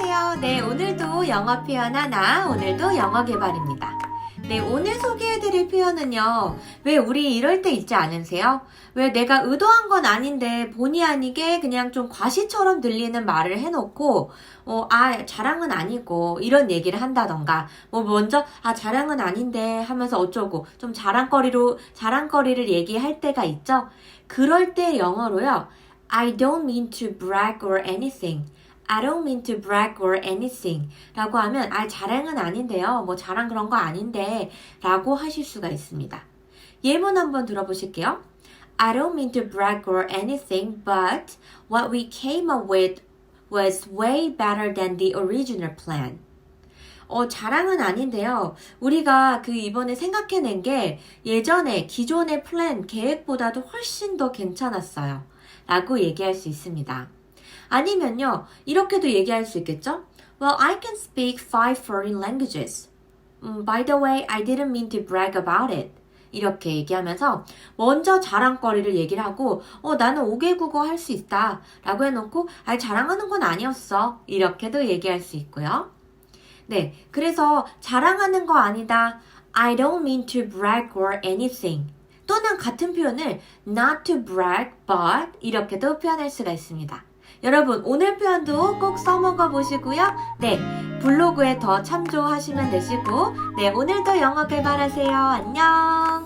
안녕하세요. 네, 오늘도 영어 표현 하나, 오늘도 영어 개발입니다. 네, 오늘 소개해드릴 표현은요. 왜 우리 이럴 때 있지 않으세요? 왜 내가 의도한 건 아닌데 본의 아니게 그냥 좀 과시처럼 들리는 말을 해놓고, 어, 아, 자랑은 아니고, 이런 얘기를 한다던가, 뭐 먼저, 아, 자랑은 아닌데 하면서 어쩌고, 좀 자랑거리로, 자랑거리를 얘기할 때가 있죠? 그럴 때 영어로요. I don't mean to brag or anything. I don't mean to brag or anything. 라고 하면, 아, 자랑은 아닌데요. 뭐 자랑 그런 거 아닌데. 라고 하실 수가 있습니다. 예문 한번 들어보실게요. I don't mean to brag or anything, but what we came up with was way better than the original plan. 어, 자랑은 아닌데요. 우리가 그 이번에 생각해낸 게 예전에 기존의 플랜 계획보다도 훨씬 더 괜찮았어요. 라고 얘기할 수 있습니다. 아니면요, 이렇게도 얘기할 수 있겠죠? Well, I can speak five foreign languages. 음, by the way, I didn't mean to brag about it. 이렇게 얘기하면서 먼저 자랑거리를 얘기를 하고 어 나는 5개 국어 할 수 있다 라고 해놓고 아 자랑하는 건 아니었어 이렇게도 얘기할 수 있고요 네 그래서 자랑하는 거 아니다 I don't mean to brag or anything 또는 같은 표현을 not to brag but 이렇게도 표현할 수가 있습니다 여러분 오늘 표현도 꼭 써먹어 보시고요. 네 블로그에 더 참조하시면 되시고 네 오늘도 영어 개발하세요. 안녕